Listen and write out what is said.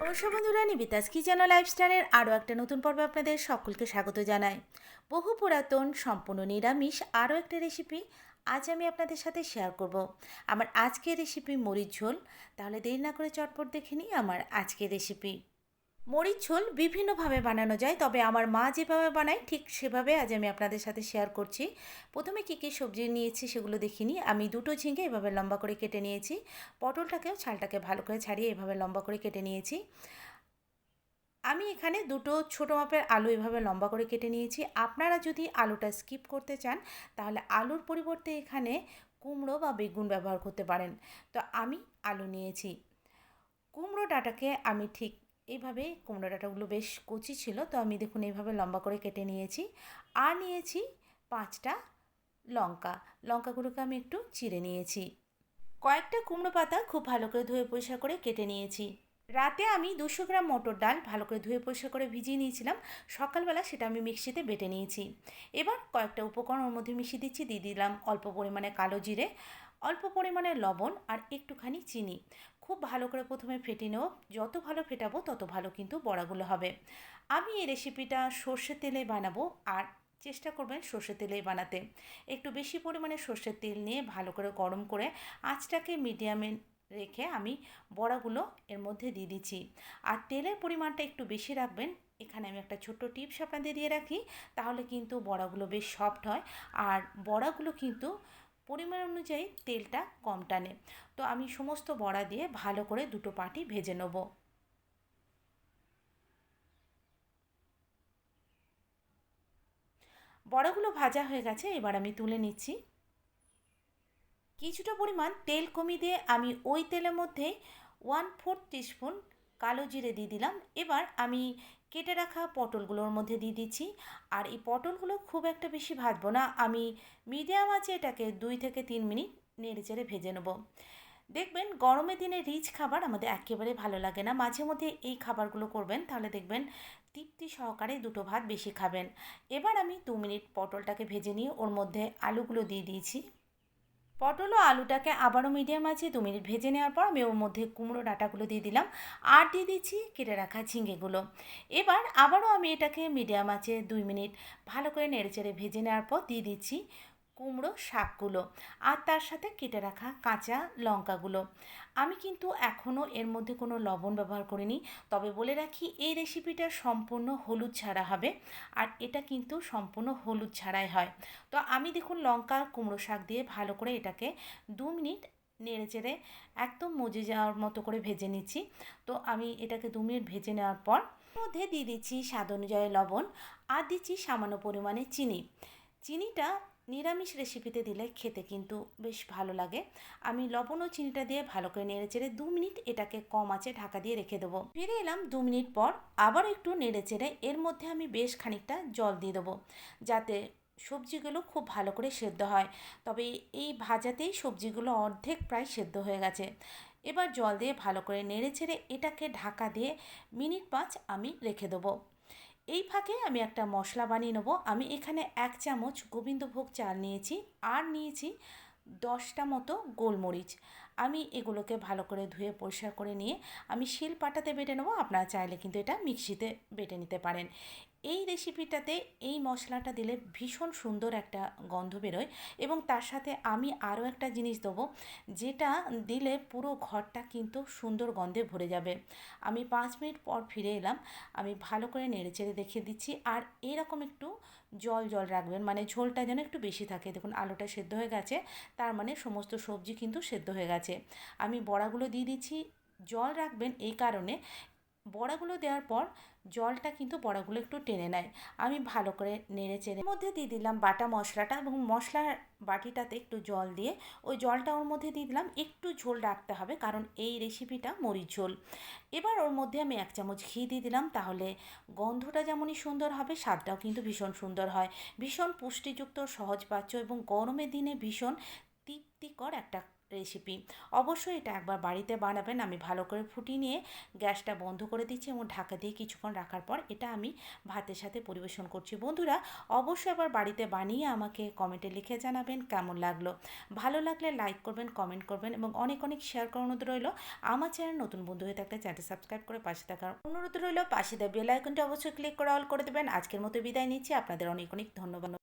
নমস্কার বন্ধুরা, নিবিতাস কিচেন লাইফস্টাইলের আরও একটা নতুন পর্বে আপনাদের সকলকে স্বাগত জানাই। বহু পুরাতন, সম্পূর্ণ নিরামিষ আরও একটা রেসিপি আজ আমি আপনাদের সাথে শেয়ার করব। আমার আজকের রেসিপি মরিচ ঝোল। তাহলে দেরি না করে চটপট দেখে নিই আমার আজকের রেসিপি মরিচ ঝোল বিভিন্নভাবে বানানো যায়, তবে আমার মা যেভাবে বানায় ঠিক সেভাবে আজ আমি আপনাদের সাথে শেয়ার করছি। প্রথমে কী কী সবজি নিয়েছি সেগুলো দেখিনি, আমি দুটো ঝিঙে এভাবে লম্বা করে কেটে নিয়েছি, পটলটাকেও ছালটাকে ভালো করে ছাড়িয়ে এভাবে লম্বা করে কেটে নিয়েছি। আমি এখানে দুটো ছোটো মাপের আলু এভাবে লম্বা করে কেটে নিয়েছি। আপনারা যদি আলুটা স্কিপ করতে চান, তাহলে আলুর পরিবর্তে এখানে কুমড়ো বা বেগুন ব্যবহার করতে পারেন। তো আমি আলু নিয়েছি। কুমড়ো ডাটাকে আমি ঠিক এইভাবে কুমড়ো ডাঁটাগুলো বেশ কচি ছিল, তো আমি দেখুন এইভাবে লম্বা করে কেটে নিয়েছি। আর নিয়েছি পাঁচটা লঙ্কা। লঙ্কাগুলোকে আমি একটু চিড়ে নিয়েছি। কয়েকটা কুমড়ো পাতা খুব ভালো করে ধুয়ে পরিষ্কার করে কেটে নিয়েছি। রাতে আমি দুশো গ্রাম মটর ডাল ভালো করে ধুয়ে পরিষ্কার করে ভিজিয়ে নিয়েছিলাম। সকালবেলা সেটা আমি মিক্সিতে বেটে নিয়েছি। এবার কয়েকটা উপকরণ ওর মধ্যে মিশিয়ে দিচ্ছি, দিয়ে দিলাম অল্প পরিমাণে কালো জিরে, অল্প পরিমাণে লবণ আর একটুখানি চিনি। খুব ভালো করে প্রথমে ফেটে নেব। যত ভালো ফেটাবো, তত ভালো কিন্তু বড়াগুলো হবে। আমি এই রেসিপিটা সর্ষের তেলে বানাবো। আর চেষ্টা করবেন সর্ষের তেলেই বানাতে। একটু বেশি পরিমাণে সর্ষের তেল নিয়ে ভালো করে গরম করে আঁচটাকে মিডিয়ামে রেখে আমি বড়াগুলো এর মধ্যে দিয়ে দিচ্ছি। আর তেলের পরিমাণটা একটু বেশি রাখবেন। এখানে আমি একটা ছোট্ট টিপস আপনাদের দিয়ে রাখি। তাহলে কিন্তু বড়াগুলো বেশ সফট হয়। আর বড়াগুলো কিন্তু পরিমাণ অনুযায়ী তেলটা কম টানে। তো আমি সমস্ত বড়া দিয়ে ভালো করে দুটো পাটি ভেজে নেব। বড়াগুলো ভাজা হয়ে গেছে, এবার আমি তুলে নিচ্ছি। কিছুটা পরিমাণ তেল কমিয়ে দিয়ে আমি ওই তেলের মধ্যে ওয়ান ফোর্থ টিস্পুন কালো জিরে দিয়ে দিলাম। এবার আমি কেটে রাখা পটলগুলোর মধ্যে দিয়ে দিচ্ছি। আর এই পটলগুলো খুব একটা বেশি ভাজবো না। আমি মিডিয়াম আছে এটাকে দুই থেকে তিন মিনিট নেড়ে চেড়ে ভেজে নেব। দেখবেন গরমের দিনে রিচ খাবার আমাদের একেবারে ভালো লাগে না। মাঝে মধ্যে এই খাবারগুলো করবেন, তাহলে দেখবেন তৃপ্তি সহকারে দুটো ভাত বেশি খাবেন। এবার আমি দু মিনিট পটলটাকে ভেজে নিয়ে ওর মধ্যে আলুগুলো দিয়ে দিয়েছি। পটল ও আলুটাকে আবারও মিডিয়াম আছে দু মিনিট ভেজে নেওয়ার পর আমি ওর মধ্যে কুমড়ো ডাঁটাগুলো দিয়ে দিলাম আর দিয়ে দিচ্ছি কেটে রাখা ঝিঙেগুলো এবার আবারও আমি এটাকে মিডিয়াম আছে দুই মিনিট ভালো করে নেড়েচেড়ে ভেজে নেওয়ার পর দিয়ে দিচ্ছি কুমড়ো, শাকগুলো আর তার সাথে কেটে রাখা কাঁচা লঙ্কাগুলো। আমি কিন্তু এখনও এর মধ্যে কোনো লবণ ব্যবহার করিনি, তবে বলে রাখি এই রেসিপিটা সম্পূর্ণ হলুদ ছাড়া হবে আর এটা কিন্তু সম্পূর্ণ হলুদ ছাড়াই হয়। তো আমি দেখুন লঙ্কা, কুমড়ো শাক দিয়ে ভালো করে এটাকে দু মিনিট নেড়ে চেড়ে একদম মজে যাওয়ার মতো করে ভেজে নিচ্ছি। তো আমি এটাকে দু মিনিট ভেজে নেওয়ার পর মধ্যে দিয়ে দিচ্ছি স্বাদ অনুযায়ী লবণ আর দিচ্ছি সামান্য পরিমাণে চিনি। চিনিটা নিরামিষ রেসিপিতে দিলে খেতে কিন্তু বেশ ভালো লাগে। আমি লবণ ও চিনিটা দিয়ে ভালো করে নেড়ে চেড়ে দু মিনিট এটাকে কম আছে ঢাকা দিয়ে রেখে দেবো। ফিরে এলাম দু মিনিট পর আবার একটু নেড়ে চেড়ে এর মধ্যে আমি বেশ খানিকটা জল দিয়ে দেবো, যাতে সবজিগুলো খুব ভালো করে সেদ্ধ হয়। তবে এই ভাজাতেই সবজিগুলো অর্ধেক প্রায় সেদ্ধ হয়ে গেছে। এবার জল দিয়ে ভালো করে নেড়ে ছেড়ে এটাকে ঢাকা দিয়ে মিনিট পাঁচ আমি রেখে দেবো। এই ফাঁকে আমি একটা মশলা বানিয়ে নেব। আমি এখানে এক চামচ গোবিন্দভোগ চাল নিয়েছি, আর নিয়েছি দশটা মতো গোলমরিচ। আমি এগুলোকে ভালো করে ধুয়ে পরিষ্কার করে নিয়ে আমি শিল পাটাতে বেটে নেব। আপনারা চাইলে কিন্তু এটা মিক্সিতে বেটে নিতে পারেন। এই রেসিপিটাতে এই মশলাটা দিলে ভীষণ সুন্দর একটা গন্ধ বেরোয় এবং তার সাথে আমি আরও একটা জিনিস দেবো, যেটা দিলে পুরো ঘরটা কিন্তু সুন্দর গন্ধে ভরে যাবে। আমি পাঁচ মিনিট পর ফিরে এলাম, আমি ভালো করে নেড়ে চেড়ে দেখিয়ে দিচ্ছি আর এরকম একটু জল জল রাখবেন মানে ঝোলটা যেন একটু বেশি থাকে। দেখুন, আলুটা সেদ্ধ হয়ে গেছে, তার মানে সমস্ত সবজি কিন্তু সেদ্ধ হয়ে গেছে। আমি বড়াগুলো দিয়ে দিচ্ছি। জল রাখবেন এই কারণে। বড়াগুলো দেওয়ার পর জলটা কিন্তু বড়াগুলো একটু টেনে নেয়। আমি ভালো করে নেড়ে চেড়ে মধ্যে দিয়ে দিলাম বাটা মশলাটা এবং মশলার বাটিটাতে একটু জল দিয়ে ওই জলটা ওর মধ্যে দিয়ে দিলাম। একটু ঝোল রাখতে হবে কারণ এই রেসিপিটা মরিচ ঝোল। এবার ওর মধ্যে আমি এক চামচ ঘি দিয়ে দিলাম তাহলে গন্ধটা যেমনই সুন্দর হবে, স্বাদটাও কিন্তু ভীষণ সুন্দর হয়। ভীষণ পুষ্টিযুক্ত, সহজপাচ্য এবং গরমের দিনে ভীষণ তৃপ্তিকর একটা রেসিপি অবশ্যই এটা একবার বাড়িতে বানাবেন, আমি ভালো করে ফুটিয়ে নিয়ে গ্যাসটা বন্ধ করে দিচ্ছি এবং ঢাকা দিয়ে কিছুক্ষণ রাখার পর এটা আমি ভাতের সাথে পরিবেশন করছি। বন্ধুরা, অবশ্যই আবার বাড়িতে বানিয়ে আমাকে কমেন্টে লিখে জানাবেন কেমন লাগল। ভালো লাগলে লাইক করবেন, কমেন্ট করবেন এবং অনেক অনেক শেয়ার করার অনুরোধ রইল। আমার চ্যানেল নতুন বন্ধু হয়ে থাকলে চ্যানেলটি সাবস্ক্রাইব করে পাশে থাকার অনুরোধ রইল। পাশে দেওয়া বেল আইকনটি অবশ্যই ক্লিক করে অল করে দেবেন। আজকের মতো বিদায় নিচ্ছি। আপনাদের অনেক অনেক ধন্যবাদ।